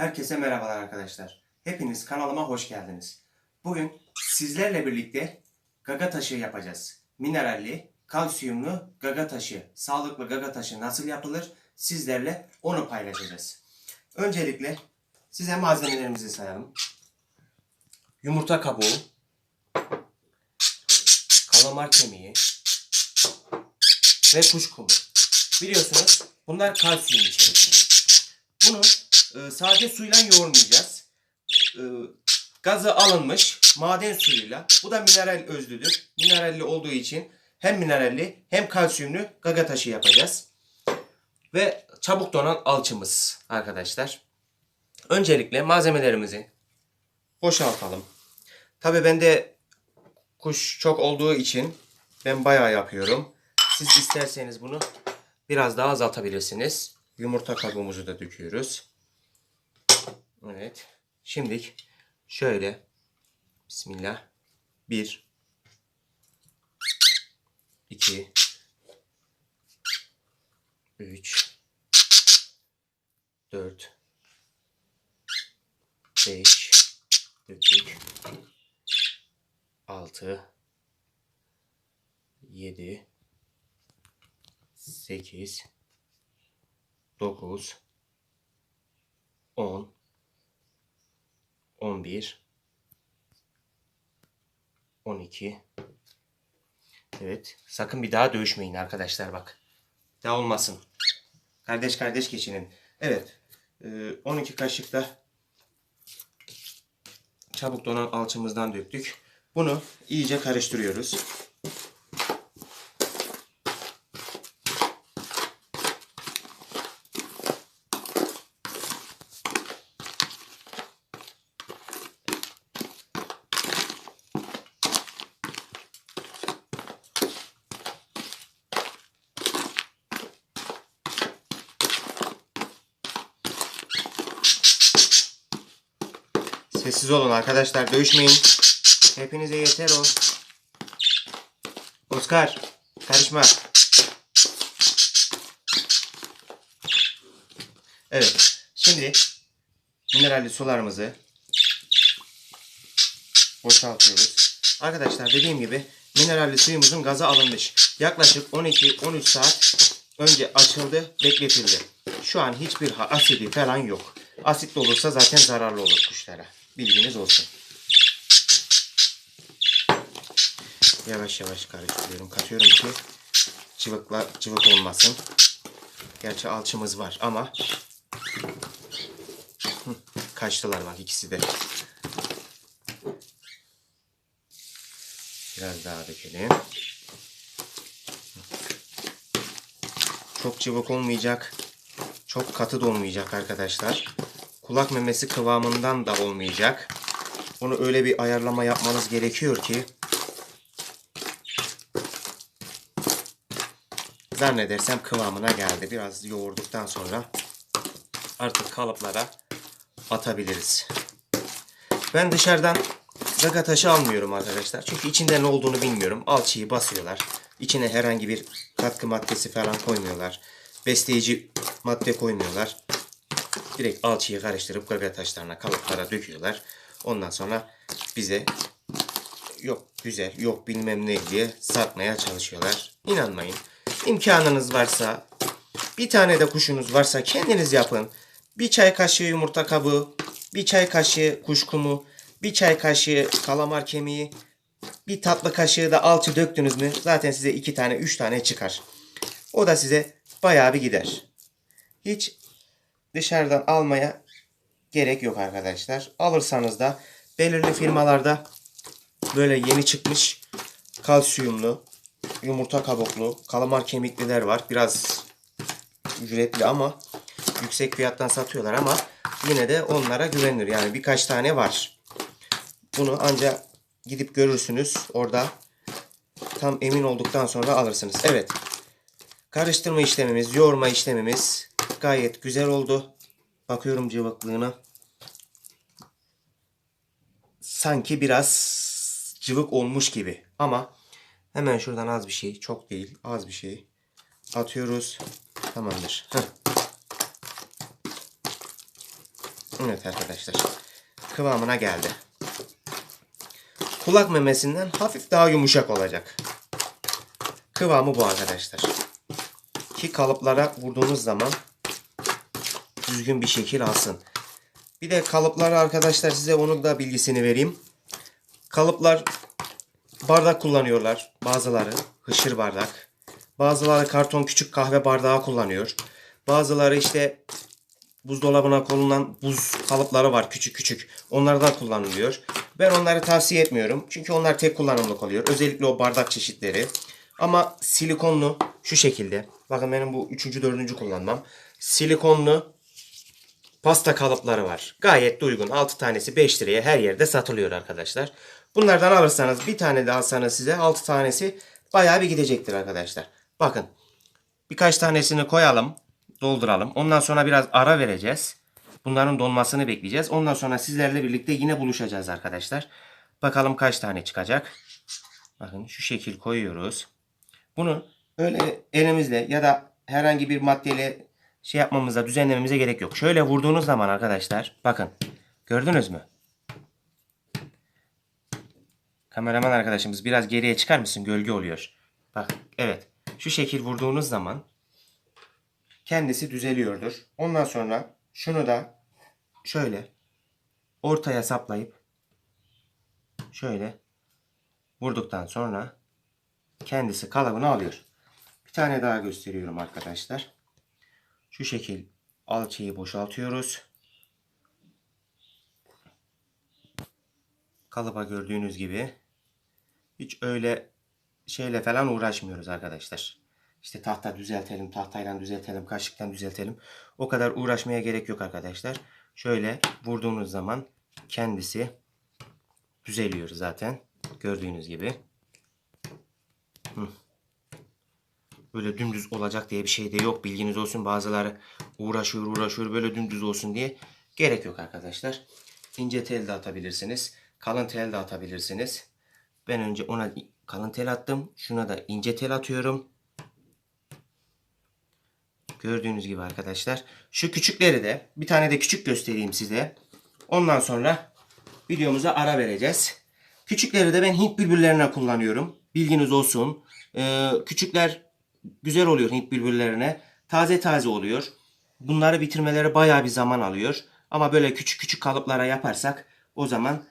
Herkese merhabalar arkadaşlar. Hepiniz kanalıma hoş geldiniz. Bugün sizlerle birlikte gaga taşı yapacağız. Mineralli, kalsiyumlu gaga taşı, sağlıklı gaga taşı nasıl yapılır sizlerle onu paylaşacağız. Öncelikle size malzemelerimizi sayalım. Yumurta kabuğu, kalamar kemiği ve kuş kumu. Biliyorsunuz bunlar kalsiyum içeriyor. Bunu e, sade suyla yoğurmayacağız. E, gazı alınmış maden suyuyla. Bu da mineral özlüdür. Mineralli olduğu için hem mineralli hem kalsiyumlu gaga taşı yapacağız. Ve çabuk donan alçımız arkadaşlar. Öncelikle malzemelerimizi boşaltalım. Tabi bende kuş çok olduğu için ben bayağı yapıyorum. Siz isterseniz bunu biraz daha azaltabilirsiniz. Yumurta kabuğumuzu da döküyoruz. Evet. Şimdi şöyle. Bismillah. 1 2 3 4 5 döktük. 6 7 8 9 10 11 12 Evet. Sakın bir daha dövüşmeyin arkadaşlar bak. Daha olmasın. Kardeş kardeş geçinin. Evet. e, 12 kaşık da çabuk donan alçımızdan döktük. Bunu iyice karıştırıyoruz. Sessiz olun arkadaşlar. Dövüşmeyin. Hepinize yeter o. Oscar. Karışma. Evet. Şimdi mineralli sularımızı boşaltıyoruz. Arkadaşlar dediğim gibi mineralli suyumuzun gazı alınmış. Yaklaşık 12-13 saat önce açıldı, bekletildi. Şu an hiçbir asidi falan yok. Asitli olursa zaten zararlı olur kuşlara. Bilginiz olsun. Yavaş yavaş karıştırıyorum. Katıyorum ki cıvıkla cıvık olmasın. Gerçi alçımız var ama kaçtılar bak ikisi de. Biraz daha dökelim. Çok cıvık olmayacak. Çok katı da olmayacak arkadaşlar. Kulak memesi kıvamından da olmayacak. Bunu öyle bir ayarlama yapmanız gerekiyor ki zannedersem kıvamına geldi. Biraz yoğurduktan sonra artık kalıplara atabiliriz. Ben dışarıdan gaga taşı almıyorum arkadaşlar. Çünkü içinde ne olduğunu bilmiyorum. Alçıyı basıyorlar. İçine herhangi bir katkı maddesi falan koymuyorlar. Besleyici madde koymuyorlar. Direkt alçıyı karıştırıp gaga taşlarına kalıplara döküyorlar. Ondan sonra bize yok güzel yok bilmem ne diye satmaya çalışıyorlar. İnanmayın. İmkanınız varsa bir tane de kuşunuz varsa kendiniz yapın. Bir çay kaşığı yumurta kabuğu, bir çay kaşığı kuşkumu, bir çay kaşığı kalamar kemiği, bir tatlı kaşığı da alçı döktünüz mü zaten size iki tane üç tane çıkar. O da size bayağı bir gider. Hiç dışarıdan almaya gerek yok arkadaşlar. Alırsanız da belirli firmalarda böyle yeni çıkmış kalsiyumlu, yumurta kabuklu, kalamar kemikliler var. Biraz ücretli ama yüksek fiyattan satıyorlar ama yine de onlara güvenilir. Yani birkaç tane var. Bunu ancak gidip görürsünüz orada. Tam emin olduktan sonra alırsınız. Evet. Karıştırma işlemimiz, yoğurma işlemimiz gayet güzel oldu. Bakıyorum cıvıklığına. Sanki biraz cıvık olmuş gibi. Ama hemen şuradan az bir şey, çok değil, az bir şey atıyoruz. Tamamdır. Heh. Evet arkadaşlar. Kıvamına geldi. Kulak memesinden hafif daha yumuşak olacak. Kıvamı bu arkadaşlar. Ki kalıplara vurduğunuz zaman düzgün bir şekil alsın. Bir de kalıpları arkadaşlar size onun da bilgisini vereyim. Kalıplar bardak kullanıyorlar. Bazıları hışır bardak. Bazıları karton küçük kahve bardağı kullanıyor. Bazıları işte buzdolabına konulan buz kalıpları var küçük küçük. Onlardan kullanılıyor. Ben onları tavsiye etmiyorum. Çünkü onlar tek kullanımlık oluyor. Özellikle o bardak çeşitleri. Ama silikonlu şu şekilde. Bakın benim bu üçüncü dördüncü kullanmam. Silikonlu pasta kalıpları var. Gayet de uygun. 6 tanesi 5 liraya her yerde satılıyor arkadaşlar. Bunlardan alırsanız bir tane de alsanız size 6 tanesi bayağı bir gidecektir arkadaşlar. Bakın birkaç tanesini koyalım. Dolduralım. Ondan sonra biraz ara vereceğiz. Bunların donmasını bekleyeceğiz. Ondan sonra sizlerle birlikte yine buluşacağız arkadaşlar. Bakalım kaç tane çıkacak. Bakın şu şekil koyuyoruz. Bunu öyle elimizle ya da herhangi bir maddeyle şey yapmamıza, düzenlememize gerek yok. Şöyle vurduğunuz zaman arkadaşlar bakın gördünüz mü? Kameraman arkadaşımız biraz geriye çıkar mısın? Gölge oluyor. Bak evet. Şu şekil vurduğunuz zaman kendisi düzeliyordur. Ondan sonra şunu da şöyle ortaya saplayıp şöyle vurduktan sonra kendisi kalıbını alıyor. Bir tane daha gösteriyorum arkadaşlar. Şu şekil alçıyı boşaltıyoruz. Kalıba gördüğünüz gibi hiç öyle şeyle falan uğraşmıyoruz arkadaşlar. İşte tahta düzeltelim, tahtayla düzeltelim, kaşıktan düzeltelim. O kadar uğraşmaya gerek yok arkadaşlar. Şöyle vurduğunuz zaman kendisi düzeliyor zaten. Gördüğünüz gibi. Hı. Böyle dümdüz olacak diye bir şey de yok. Bilginiz olsun. Bazıları uğraşıyor uğraşıyor böyle dümdüz olsun diye. Gerek yok arkadaşlar. İnce tel de atabilirsiniz. Kalın tel de atabilirsiniz. Ben önce ona kalın tel attım. Şuna da ince tel atıyorum. Gördüğünüz gibi arkadaşlar. Şu küçükleri de bir tane de küçük göstereyim size. Ondan sonra videomuza ara vereceğiz. Küçükleri de ben Hint bülbüllerine kullanıyorum. Bilginiz olsun. Ee, küçükler güzel oluyor Hint bülbüllerine. Taze taze oluyor. Bunları bitirmeleri bayağı bir zaman alıyor. Ama böyle küçük küçük kalıplara yaparsak o zaman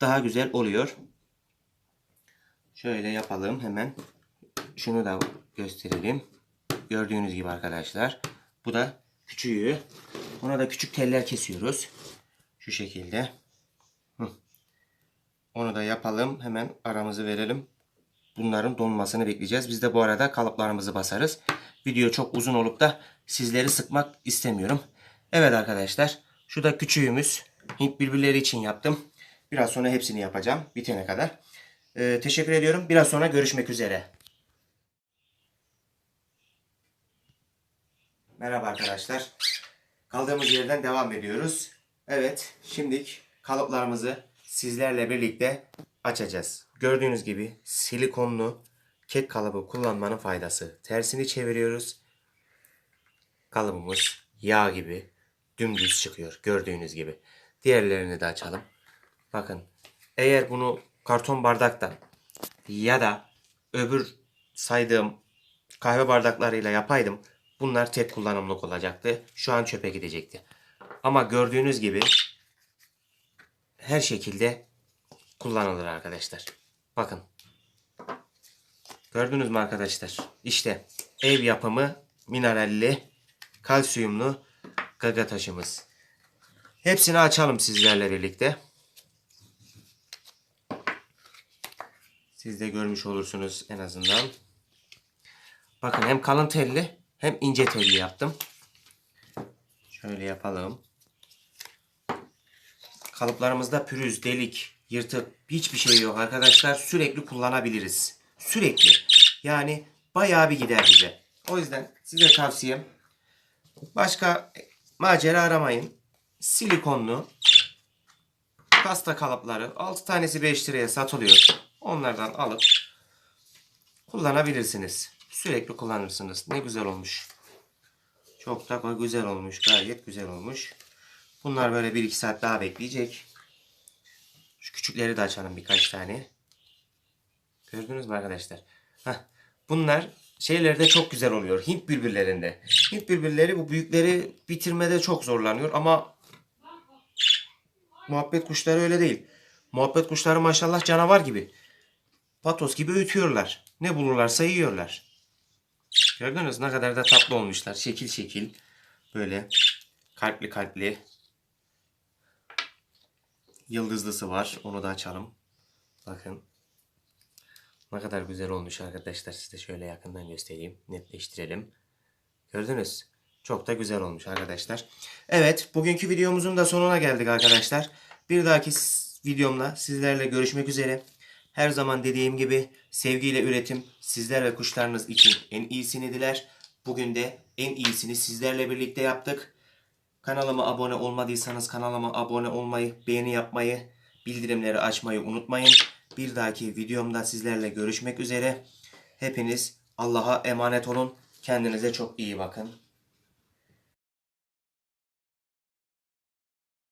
daha güzel oluyor. Şöyle yapalım hemen. Şunu da gösterelim. Gördüğünüz gibi arkadaşlar. Bu da küçüğü. Ona da küçük teller kesiyoruz. Şu şekilde. Onu da yapalım. Hemen aramızı verelim. Bunların donmasını bekleyeceğiz. Biz de bu arada kalıplarımızı basarız. Video çok uzun olup da sizleri sıkmak istemiyorum. Evet arkadaşlar. Şu da küçüğümüz. Hint birbirleri için yaptım. Biraz sonra hepsini yapacağım. Bitene kadar. Ee, teşekkür ediyorum. Biraz sonra görüşmek üzere. Merhaba arkadaşlar. Kaldığımız yerden devam ediyoruz. Evet, şimdilik kalıplarımızı sizlerle birlikte açacağız. Gördüğünüz gibi silikonlu kek kalıbı kullanmanın faydası. Tersini çeviriyoruz. Kalıbımız yağ gibi dümdüz çıkıyor. Gördüğünüz gibi. Diğerlerini de açalım. Bakın, eğer bunu karton bardaktan ya da öbür saydığım kahve bardaklarıyla yapaydım bunlar tek kullanımlık olacaktı. Şu an çöpe gidecekti. Ama gördüğünüz gibi her şekilde kullanılır arkadaşlar. Bakın. Gördünüz mü arkadaşlar? İşte ev yapımı mineralli kalsiyumlu gaga taşımız. Hepsini açalım sizlerle birlikte. Siz de görmüş olursunuz en azından. Bakın hem kalın telli hem ince telli yaptım. Şöyle yapalım. Kalıplarımızda pürüz, delik, yırtık hiçbir şey yok arkadaşlar. Sürekli kullanabiliriz. Sürekli. Yani bayağı bir gider bize. O yüzden size tavsiyem başka macera aramayın. Silikonlu pasta kalıpları 6 tanesi 5 liraya satılıyor. Onlardan alıp kullanabilirsiniz. Sürekli kullanırsınız. Ne güzel olmuş. Çok da güzel olmuş. Gayet güzel olmuş. Bunlar böyle 1-2 saat daha bekleyecek. Şu küçükleri de açalım birkaç tane. Gördünüz mü arkadaşlar? Heh. Bunlar şeylerde çok güzel oluyor. Hint bülbüllerinde. Hint bülbülleri bu büyükleri bitirmede çok zorlanıyor ama muhabbet kuşları öyle değil. Muhabbet kuşları maşallah canavar gibi. Patos gibi ötüyorlar. Ne bulurlarsa yiyorlar. Gördünüz ne kadar da tatlı olmuşlar. Şekil şekil. Böyle kalpli kalpli. Yıldızlısı var. Onu da açalım. Bakın. Ne kadar güzel olmuş arkadaşlar. Size şöyle yakından göstereyim. Netleştirelim. Gördünüz. Çok da güzel olmuş arkadaşlar. Evet. Bugünkü videomuzun da sonuna geldik arkadaşlar. Bir dahaki videomla sizlerle görüşmek üzere. Her zaman dediğim gibi sevgiyle üretim sizler ve kuşlarınız için en iyisini diler. Bugün de en iyisini sizlerle birlikte yaptık. Kanalıma abone olmadıysanız kanalıma abone olmayı, beğeni yapmayı, bildirimleri açmayı unutmayın. Bir dahaki videomda sizlerle görüşmek üzere. Hepiniz Allah'a emanet olun. Kendinize çok iyi bakın.